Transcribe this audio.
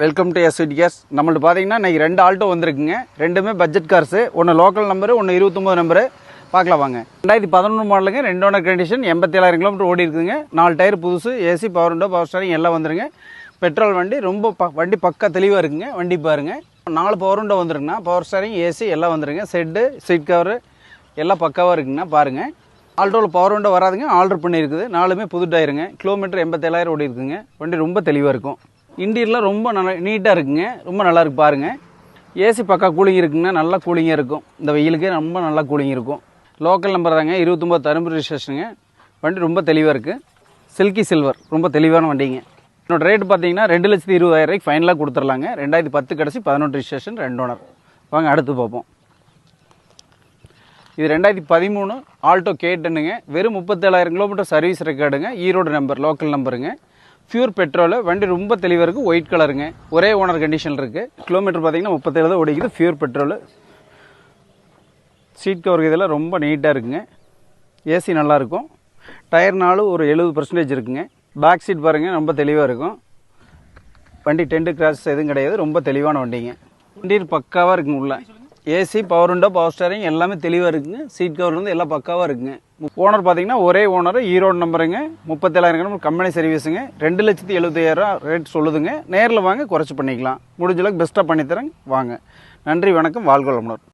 Welcome to S case நம்மள்ட்ட பார்த்தீங்கன்னா இன்றைக்கி ரெண்டு ஆல்ட்டோ வந்திருக்குங்க. ரெண்டுமே பட்ஜெட் கார்ஸு ஒன்று லோக்கல் நம்பரு ஒன்று இருபத்தொம்போது நம்பரு பார்க்கலாம் வாங்க. ரெண்டாயிரத்தி பதினொன்று மாடலுங்க ரெண்டு ஓனர் கண்டிஷன் எண்பத்தேழாயிரம் கிலோமீட்டர் ஓடி இருக்குதுங்க. நாலு டயர் புதுசு AC power window power steering எல்லாம் வந்துருங்க. பெட்ரோல் வண்டி ரொம்ப ப வண்டி பக்கா தெளிவாக இருக்குங்க. வண்டி பாருங்க. நாலு பவர் விண்டோ வந்துருங்கண்ணா பவர் ஸ்டாரிங் ஏசி எல்லாம் வந்துருங்க. செட்டு சீட் கவரு எல்லாம் பக்காவாக இருக்குங்கண்ணா பாருங்கள் ஆல்டோவில் பவர் விண்டோ வராதுங்க. ஆர்டர் பண்ணியிருக்குது நாலுமே புது டயருங்க கிலோமீட்டர் எண்பத்தேழாயிரம் ஓடி இருக்குதுங்க வண்டி ரொம்ப தெளிவாக இருக்கும். இன்டீரியர்லாம் ரொம்ப நல்லா நீட்டாக இருக்குங்க. ரொம்ப நல்லா இருக்குது பாருங்கள் ஏசி பக்கா கூலிங் இருக்குங்கன்னா நல்லா கூலிங்காக இருக்கும். இந்த வெயிலுக்கு ரொம்ப நல்லா கூலிங் இருக்கும். லோக்கல் நம்பர் தாங்க. இருபத்தொம்பது தரும்பு ரிஜிஸ்ட்ரேஷனுங்க. வண்டி ரொம்ப தெளிவாக இருக்குது சில்கி சில்வர். ரொம்ப தெளிவான வண்டிங்க. என்னோட ரேட்டு பார்த்தீங்கன்னா ரெண்டு லட்சத்தி இருபதாயிரம் ரூபாய்க்கு ஃபைனலாக கொடுத்துர்லாங்க ரெண்டாயிரத்தி பத்து கடைசி பதினொன்று ரிஜிஸ்ட்ரேஷன் ரெண்டு ஓனர். வாங்க அடுத்து பார்ப்போம். இது ரெண்டாயிரத்தி பதிமூணு ஆல்டோ கேட்டனுங்க வெறும் முப்பத்தேழாயிரம் கிலோமீட்டர் சர்வீஸ் ரெக்கார்டுங்க ஈரோடு நம்பர் லோக்கல் நம்பருங்க பியூர் பெட்ரோலு வண்டி ரொம்ப தெளிவாக இருக்குது ஒயிட் கலருங்க ஒரே ஓனர் கண்டிஷன் இருக்குது கிலோமீட்டர் பார்த்தீங்கன்னா முப்பத்தேழு தான் ஓடிக்குது பியூர் பெட்ரோலு சீட் கவர் இதெல்லாம் ரொம்ப நீட்டாக இருக்குங்க. ஏசி நல்லாயிருக்கும் டயர்னாலும் ஒரு எழுபது பர்சன்டேஜ் இருக்குங்க. பேக் சீட் பாருங்கள் ரொம்ப தெளிவாக இருக்கும். வண்டி டென்ட் கிராஸ் எதுவும் கிடையாது ரொம்ப தெளிவான வண்டிங்க. வண்டி பக்காவாக இருக்குங்க உள்ள. AC power window power steering எல்லாமே தெளிவாக இருக்குங்க. சீட் கவர் வந்து எல்லாம் பக்காவாக இருக்குங்க. ஓனர் பார்த்தீங்கன்னா ஒரே ஓனர் ஈரோடு நம்பருங்க முப்பத்தேழாயிரம் கிலோமீட்டர் கம்பெனி சர்வீஸுங்க ரெண்டு லட்சத்தி எழுபத்தாயிரம் ரேட் சொல்லுதுங்க. நேரில் வாங்க குறைச்சி பண்ணிக்கலாம். முடிஞ்சளவுக்கு பெஸ்ட்டாக பண்ணித்தரேன். வாங்க. நன்றி வணக்கம். வாழ்கொள்ளமுனர்